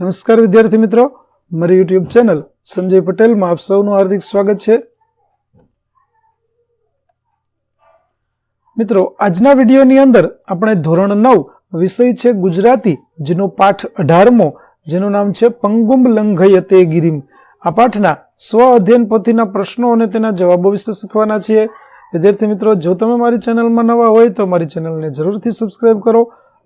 નમસ્કાર વિદ્યાર્થી મિત્રો, મારી યુટ્યુબ ચેનલ સંજય પટેલમાં આપ સૌનું હાર્દિક સ્વાગત છે. મિત્રો, આજના વિડીયોની અંદર આપણે ધોરણ નવ વિષય છે ગુજરાતી, જેનો પાઠ અઢારમો, જેનું નામ છે પંગુમ લંઘયતે ગિરિમ. આ પાઠના સ્વ અધ્યયન પોથીના પ્રશ્નો અને તેના જવાબો વિશે શીખવાના છીએ. વિદ્યાર્થી મિત્રો, જો તમે મારી ચેનલમાં નવા હોય તો મારી ચેનલને જરૂરથી સબસ્ક્રાઈબ કરો.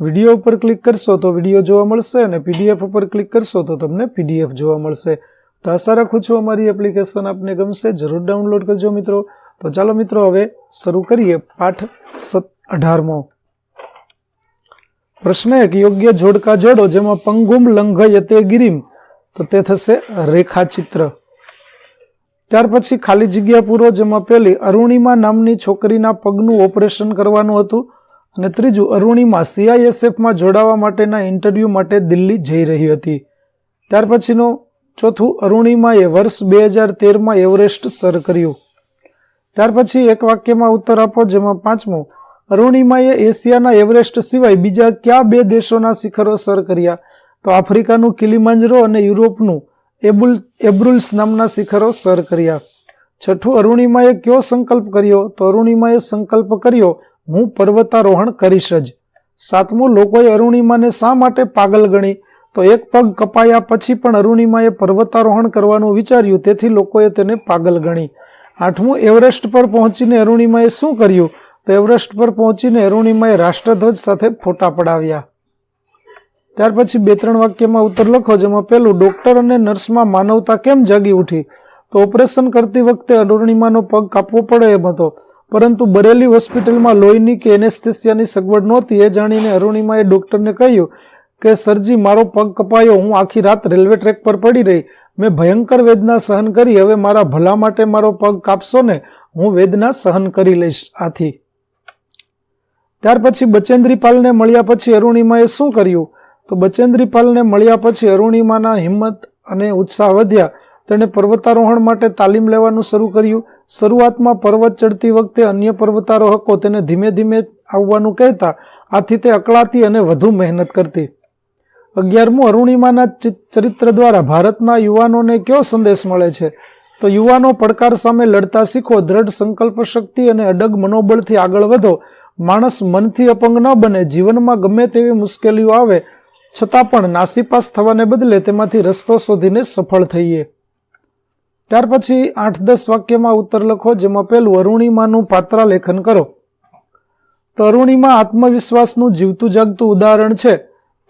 વીડિયો ઉપર ક્લિક કરશો તો વીડિયો જોવા મળશે અને પીડીએફ ઉપર ક્લિક કરશો તો તમને પીડીએફ જોવા મળશે. તો આશા રાખું છું અમારી એપ્લિકેશન આપને ગમશે, જરૂર ડાઉનલોડ કરજો મિત્રો. તો ચાલો મિત્રો હવે શરૂ કરીએ પાઠ સત, અઢારમો. પ્રશ્ન એક, યોગ્ય જોડકા જોડો જેમાં પંગુમ લંઘયતે ગિરિમ. તો તે થશે રેખાચિત્ર. ત્યાર પછી ખાલી જગ્યા પૂરો જેમાં પેલી અરુણિમા નામની છોકરીના પગનું ઓપરેશન કરવાનું હતું. અને ત્રીજું, અરુણિમા સીઆઈએસએફમાં જોડાવા માટેના ઇન્ટરવ્યૂ માટે દિલ્હી જઈ રહી હતી. ત્યાર પછીનું ચોથું, અરુણિમાએ વર્ષ બે હજાર તેરમાં એવરેસ્ટ સર કર્યું. ત્યાર પછી એક વાક્યમાં ઉત્તર આપો, જેમાં પાંચમું, અરુણિમાએ એશિયાના એવરેસ્ટ સિવાય બીજા કયા બે દેશોના શિખરો સર કર્યા? તો આફ્રિકાનું કિલીમાંજરો અને યુરોપનું એબુલ, એબ્રુલ્સ નામના શિખરો સર કર્યા. છઠ્ઠું, અરુણિમાએ કયો સંકલ્પ કર્યો? તો અરુણિમાએ સંકલ્પ કર્યો હું પર્વતારોહણ કરીશ જ. સાતમું, લોકોએ અરુણિમાને શા માટે પાગલ ગણી? તો એક પગ કપાયા પછી પણ અરુણિમાએ પર્વતારોહણ કરવાનું વિચાર્યું, તેથી લોકોએ તેને પાગલ ગણી. આઠમું, એવરેસ્ટ પર પહોંચીને અરુણિમાએ શું કર્યું? તો એવરેસ્ટ પર પહોંચીને અરુણિમાએ રાષ્ટ્રધ્વજ સાથે ફોટા પડાવ્યા. ત્યાર પછી બે ત્રણ વાક્યમાં ઉત્તર લખો, જેમાં પેલું ડોક્ટર અને નર્સમાં માનવતા કેમ જાગી ઉઠી? તો ઓપરેશન કરતી વખતે અરુણિમાનો પગ કાપવો પડે એમ હતો. પરંતુ બરેલી હોસ્પિટલમાં લોહીની કે એનેસ્થેસિયાની સગવડ નહોતી એ જાણીને અરુણિમાએ ડૉક્ટરને કહ્યું કે, સરજી, મારો પગ કપાયો, હું આખી રાત રેલવે ટ્રેક પર પડી રહી. મેં ભયંકર વેદના સહન કરી. હવે મારા ભલા માટે મારો પગ કાપશો ને? હું વેદના સહન કરી લઈશ. આથી. ત્યાર પછી બચેન્દ્રીપાલને મળ્યા પછી અરુણિમાએ શું કર્યું? તો બચેન્દ્રીપાલને મળ્યા પછી અરુણિમાના હિંમત અને ઉત્સાહ વધ્યા. તેણે પર્વતારોહણ માટે તાલીમ લેવાનું શરૂ કર્યું. શરૂઆતમાં પર્વત ચડતી વખતે અન્ય પર્વતારોહકો તેને ધીમે ધીમે આવવાનું કહેતા, આથી તે અકળાતી અને વધુ મહેનત કરતી. અગિયારમું અરુણિમાના ચરિત્ર દ્વારા ભારતના યુવાનોને કયો સંદેશ મળે છે? તો યુવાનો પડકાર સામે લડતા શીખો, દ્રઢ સંકલ્પ શક્તિ અને અડગ મનોબળથી આગળ વધો. માણસ મનથી અપંગ ન બને, જીવનમાં ગમે તેવી મુશ્કેલીઓ આવે, છતાં પણ નાસીપાસ થવાને બદલે તેમાંથી રસ્તો શોધીને સફળ થઈએ. ત્યાર પછી આઠ દસ વાક્યમાં ઉત્તર લખો, જેમાં પેલું અરુણિમાનું પાત્ર લેખન કરો. તો અરુણિમા આત્મવિશ્વાસનું જીવતું જાગતું ઉદાહરણ છે.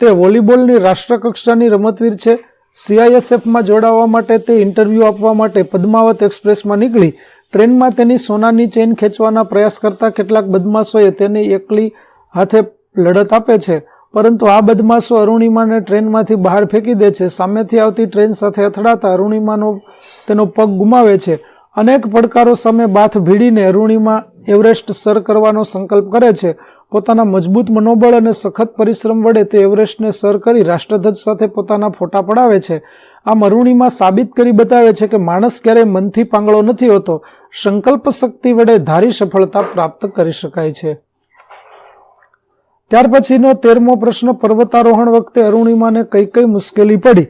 તે વોલીબોલની રાષ્ટ્રકક્ષાની રમતવીર છે. સીઆઈએસએફમાં જોડાવા માટે તે ઇન્ટરવ્યૂ આપવા માટે પદ્માવત એક્સપ્રેસમાં નીકળી. ટ્રેનમાં તેની સોનાની ચેન ખેંચવાના પ્રયાસ કરતા કેટલાક બદમાશોએ તેની એકલી હાથે લડત આપે છે. પરંતુ આ બદમાશો અરુણિમાને ટ્રેનમાંથી બહાર ફેંકી દે છે. સામેથી આવતી ટ્રેન સાથે અથડાતા અરુણિમાનો તેનો પગ ગુમાવે છે. અનેક પડકારો સામે બાથ ભીડીને અરુણિમા એવરેસ્ટ સર કરવાનો સંકલ્પ કરે છે. પોતાના મજબૂત મનોબળ અને સખત પરિશ્રમ વડે તે એવરેસ્ટને સર કરી રાષ્ટ્રધ્વજ સાથે પોતાના ફોટા પડાવે છે. આમ અરુણિમા સાબિત કરી બતાવે છે કે માણસ ક્યારેય મનથી પાંગળો નથી હોતો. સંકલ્પ શક્તિ વડે ધારી સફળતા પ્રાપ્ત કરી શકાય છે. ત્યાર પછીનો તેરમો પ્રશ્ન, પર્વતારોહણ વખતે અરુણિમાને કઈ કઈ મુશ્કેલી પડી?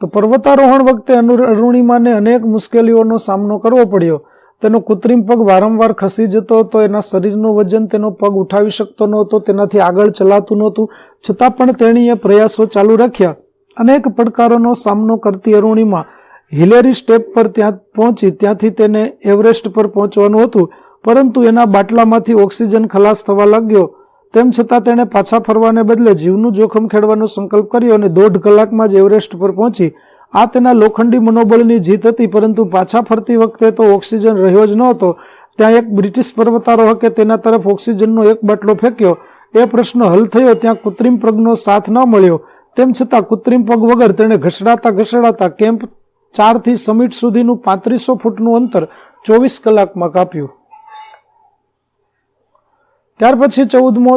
તો પર્વતારોહણ વખતે અરુણિમાને અનેક મુશ્કેલીઓનો સામનો કરવો પડ્યો. તેનો કૃત્રિમ પગ વારંવાર ખસી જતો હતો, એના શરીરનું વજન, તેનો પગ ઉઠાવી શકતો નહોતો, તેનાથી આગળ ચલાતું નહોતું, છતાં પણ તેણીએ પ્રયાસો ચાલુ રાખ્યા. અનેક પડકારોનો સામનો કરતી અરુણિમા હિલેરી સ્ટેપ પર ત્યાં પહોંચી, ત્યાંથી તેને એવરેસ્ટ પર પહોંચવાનું હતું, પરંતુ એના બાટલામાંથી ઓક્સિજન ખલાસ થવા લાગ્યો. તેમ છતાં તેણે પાછા ફરવાને બદલે જીવનું જોખમ ખેડવાનો સંકલ્પ કર્યો અને દોઢ કલાકમાં જ એવરેસ્ટ પર પહોંચી. આ તેના લોખંડી મનોબળની જીત હતી, પરંતુ પાછા ફરતી વખતે તો ઓક્સિજન રહ્યો જ નહોતો. ત્યાં એક બ્રિટિશ પર્વતારોહકે તેના તરફ ઓક્સિજનનો એક બાટલો ફેંક્યો. એ પ્રશ્ન હલ થયો, ત્યાં કૃત્રિમ પગનો સાથ ન મળ્યો. તેમ છતાં કૃત્રિમ પગ વગર તેણે ઘસડાતા ઘસડાતા કેમ્પ ચારથી સમિટ સુધીનું પાંત્રીસો ફૂટનું અંતર ચોવીસ કલાકમાં કાપ્યું. ત્યાર પછી ચૌદમો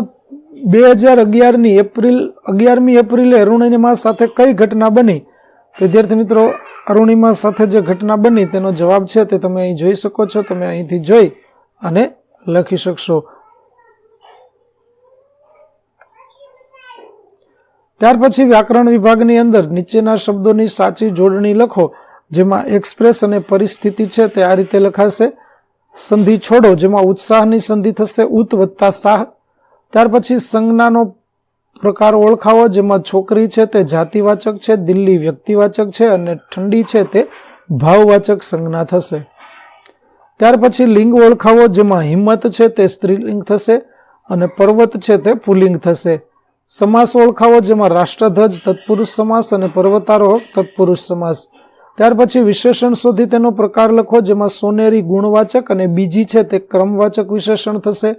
બે હજાર અગિયારની એપ્રિલ, અગિયારમી એપ્રિલે અરુણિમા સાથે કઈ ઘટના બની? વિદ્યાર્થી મિત્રો, અરુણિમા સાથે જે ઘટના બની તેનો જવાબ છે તે તમે અહીં જોઈ શકો છો, તમે અહીંથી જોઈ અને લખી શકશો. ત્યાર પછી વ્યાકરણ વિભાગની અંદર નીચેના શબ્દોની સાચી જોડણી લખો, જેમાં એક્સપ્રેસ અને પરિસ્થિતિ છે તે આ રીતે લખાશે. સંધિ છોડો, જેમાં ઉત્સાહની સંધિ થશે ઉત વત્તા સાહ. ત્યાર પછી સંજ્ઞાનો પ્રકાર ઓળખાવો, જેમાં છોકરી છે તે જાતિવાચક છે, દિલ્હી વ્યક્તિવાચક છે અને ઠંડી છે તે ભાવવાચક સંજ્ઞા થશે. ત્યાર પછી લિંગ ઓળખાવો, જેમાં હિંમત છે તે સ્ત્રીલિંગ થશે અને પર્વત છે તે પુલિંગ થશે. સમાસ ઓળખાવો, જેમાં રાષ્ટ્રધ્વજ, તત્પુરુષ સમાસ અને પર્વતારોહક, તત્પુરુષ સમાસ. ત્યાર પછી વિશેષણ શોધી તેનો પ્રકાર લખો, જેમાં સોનેરી ગુણવાચક અને બીજી છે તે ક્રમવાચક વિશેષણ થશે.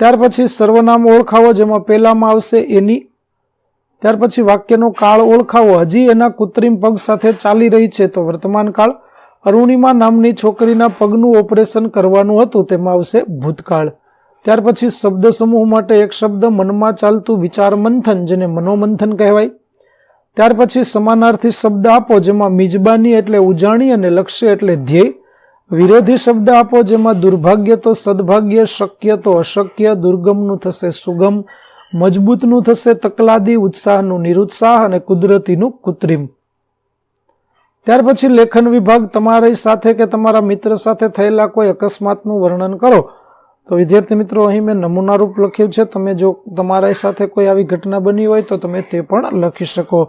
ત્યાર પછી સર્વનામ ઓળખાવો, જેમાં પહેલામાં આવશે એની. ત્યાર પછી વાક્યનો કાળ ઓળખાવો. હજી એના કૃત્રિમ પગ સાથે ચાલી રહી છે તો વર્તમાન કાળ. અરુણિમા નામની છોકરીના પગનું ઓપરેશન કરવાનું હતું, તેમાં આવશે ભૂતકાળ. ત્યાર પછી શબ્દ સમૂહ માટે એક શબ્દ મનમાં ચાલતું વિચાર મંથન જેને મનોમંથન કહેવાય. ત્યાર પછી સમાનાર્થી શબ્દ આપો, જેમાં મિજબાની એટલે ઉજાણી અને લક્ષ્ય એટલે ધ્યેય. વિરોધી શબ્દ આપો, જેમાં દુર્ભાગ્ય તો સદભાગ્ય, શક્ય તો અશક્ય, દુર્ગમનું થશે સુગમ, મજબૂતનું થશે તકલાદી, ઉત્સાહનું નિરુત્સાહ અને કુદરતીનું કૃત્રિમ. ત્યાર પછી લેખન વિભાગ તમારી સાથે કે તમારા મિત્ર સાથે થયેલા કોઈ અકસ્માતનું વર્ણન કરો. તો વિદ્યાર્થી મિત્રો, અહીં મેં નમૂનારૂપ લખ્યું છે. તમે જો તમારા સાથે કોઈ આવી ઘટના બની હોય તો તમે તે પણ લખી શકો.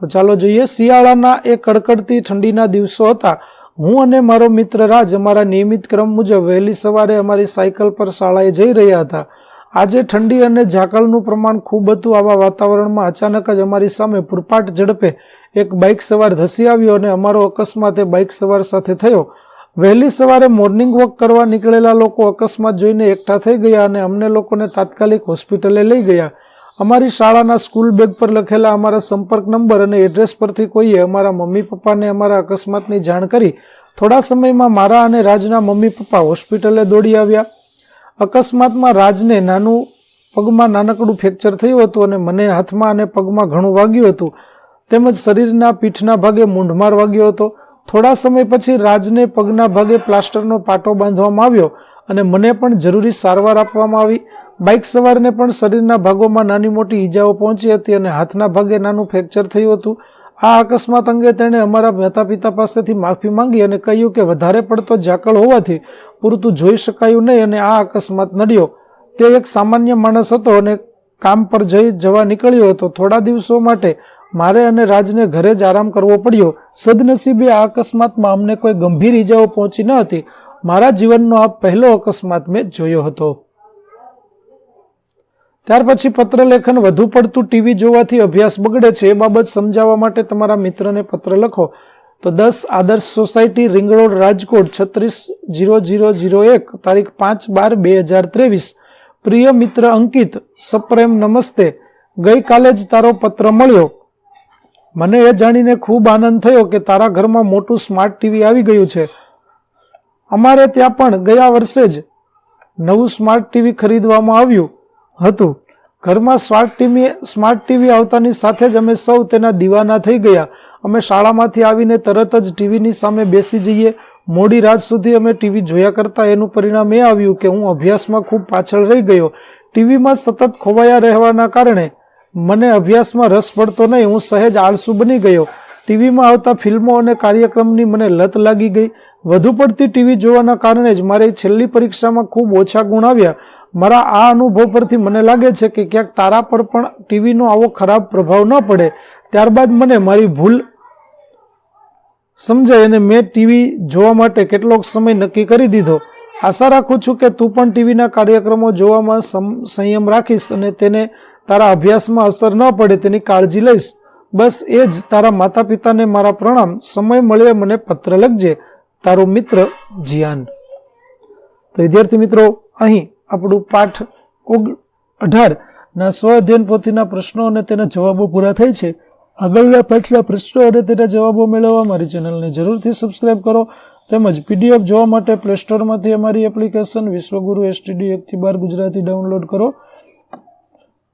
તો ચાલો જોઈએ. શિયાળાના એ કડકડતી ઠંડીના દિવસો હતા. હું અને મારો મિત્ર રાજ અમારા નિયમિત ક્રમ મુજબ વહેલી સવારે અમારી સાયકલ પર શાળાએ જઈ રહ્યા હતા. આજે ઠંડી અને ઝાકળનું પ્રમાણ ખૂબ હતું. આવા વાતાવરણમાં અચાનક જ અમારી સામે પૂરપાટ ઝડપે એક બાઇક સવાર ધસી આવ્યો અને અમારો અકસ્માત એ બાઇક સવાર સાથે થયો. વહેલી સવારે મોર્નિંગ વોક કરવા નીકળેલા લોકો અકસ્માત જોઈને એકઠા થઈ ગયા અને અમને લોકોને તાત્કાલિક હોસ્પિટલે લઈ ગયા. અમારી શાળાના સ્કૂલ બેગ પર લખેલા અમારા સંપર્ક નંબર અને એડ્રેસ પરથી કોઈએ અમારા મમ્મી પપ્પાને અમારા અકસ્માતની જાણ કરી થોડા સમયમાં મારા અને રાજના મમ્મી પપ્પા હોસ્પિટલે દોડી આવ્યા. અકસ્માતમાં રાજને નાનું પગમાં નાનકડું ફ્રેક્ચર થયું હતું અને મને હાથમાં અને પગમાં ઘણું વાગ્યું હતું. તેમજ શરીરના પીઠના ભાગે મૂંઢમાર વાગ્યો હતો. થોડા સમય પછી રાજને પગના ભાગે પ્લાસ્ટરનો પાટો બાંધવામાં આવ્યો અને મને પણ જરૂરી સારવાર આપવામાં આવી. બાઇક સવારને પણ શરીરના ભાગોમાં નાની મોટી ઈજાઓ પહોંચી હતી અને હાથના ભાગે નાનું ફ્રેક્ચર થયું હતું. આ અકસ્માત અંગે તેણે અમારા માતા પિતા પાસેથી માફી માંગી અને કહ્યું કે વધારે પડતો ઝાકળ હોવાથી પૂરતું જોઈ શકાયું નહીં અને આ અકસ્માત નડ્યો. તે એક સામાન્ય માણસ હતો અને કામ પર જઈ જવા નીકળ્યો હતો. થોડા દિવસો માટે મારે અને રાજને ઘરે જ આરામ કરવો પડ્યો. સદનસીબે આ અકસ્માતમાં અમને કોઈ ગંભીર ઈજાઓ પહોંચી ન હતી. મારા જીવનનો આ પહેલો અકસ્માત મેં જોયો હતો. ત્યાર પછી પત્રલેખન વધુ પડતું ટીવી જોવાથી અભ્યાસ બગડે છે એ બાબત સમજાવવા માટે તમારા મિત્રને પત્ર લખો. તો દસ આદર્શ સોસાયટી, રિંગ રોડ, રાજકોટ, છત્રીસ જીરો જીરો જીરો એક, તારીખ પાંચ બાર બે હજાર ત્રેવીસ. પ્રિય મિત્ર અંકિત, સપ્રેમ નમસ્તે. ગઈકાલે જ તારો પત્ર મળ્યો. મને એ જાણીને ખૂબ આનંદ થયો કે તારા ઘરમાં મોટું સ્માર્ટ ટીવી આવી ગયું છે. અમારે ત્યાં પણ ગયા વર્ષે જ નવું સ્માર્ટ ટીવી ખરીદવામાં આવ્યું હતું. ઘરમાં સ્માર્ટ ટીવી સ્માર્ટ ટીવી આવતાની સાથે જ અમે સૌ તેના દીવાના થઈ ગયા. અમે શાળામાંથી આવીને તરત જ ટીવીની સામે બેસી જઈએ. મોડી રાત સુધી અમે ટીવી જોયા કરતા એનું પરિણામ એ આવ્યું કે હું અભ્યાસમાં ખૂબ પાછળ રહી ગયો. ટીવીમાં સતત ખોવાયા રહેવાના કારણે મને અભ્યાસમાં રસ પડતો નહીં, હું સહેજ આળસુ બની ગયો. ટીવીમાં આવતા ફિલ્મો અને કાર્યક્રમની મને લત લાગી ગઈ. વધુ પડતી ટીવી જોવાના કારણે જ મારી છેલ્લી પરીક્ષામાં ખૂબ ઓછા ગુણ આવ્યા. મારા આ અનુભવ પરથી મને લાગે છે કે ક્યાંક તારા પર પણ ટીવીનો આવો ખરાબ પ્રભાવ ન પડે. ત્યારબાદ મને મારી ભૂલ સમજાય અને મેં ટીવી જોવા માટે કેટલોક સમય નક્કી કરી દીધો. આશા રાખું છું કે તું પણ ટીવીના કાર્યક્રમો જોવામાં સંયમ રાખીશ અને તેને તારા અભ્યાસમાં અસર ન પડે તેની કાળજી લઈશ. બસ એ જ તારા માતા પિતાને મારા પ્રણામ. સમય મળે મને પત્ર લખજે. તારો મિત્ર જીયાન. તો વિદ્યાર્થી મિત્રો, અહીં આપણું પાઠ ઓગ અઢાર ના સ્વ અધ્યયન પોથીના પ્રશ્નો અને તેના જવાબો પૂરા થાય છે. આગળના પાઠના પ્રશ્નો અને તેના જવાબો મેળવવા મારી ચેનલને જરૂરથી સબસ્ક્રાઇબ કરો. તેમજ પીડીએફ જોવા માટે પ્લે સ્ટોરમાંથી અમારી એપ્લિકેશન વિશ્વગુરુ એસટીડી એકથી બાર ગુજરાતી ડાઉનલોડ કરો.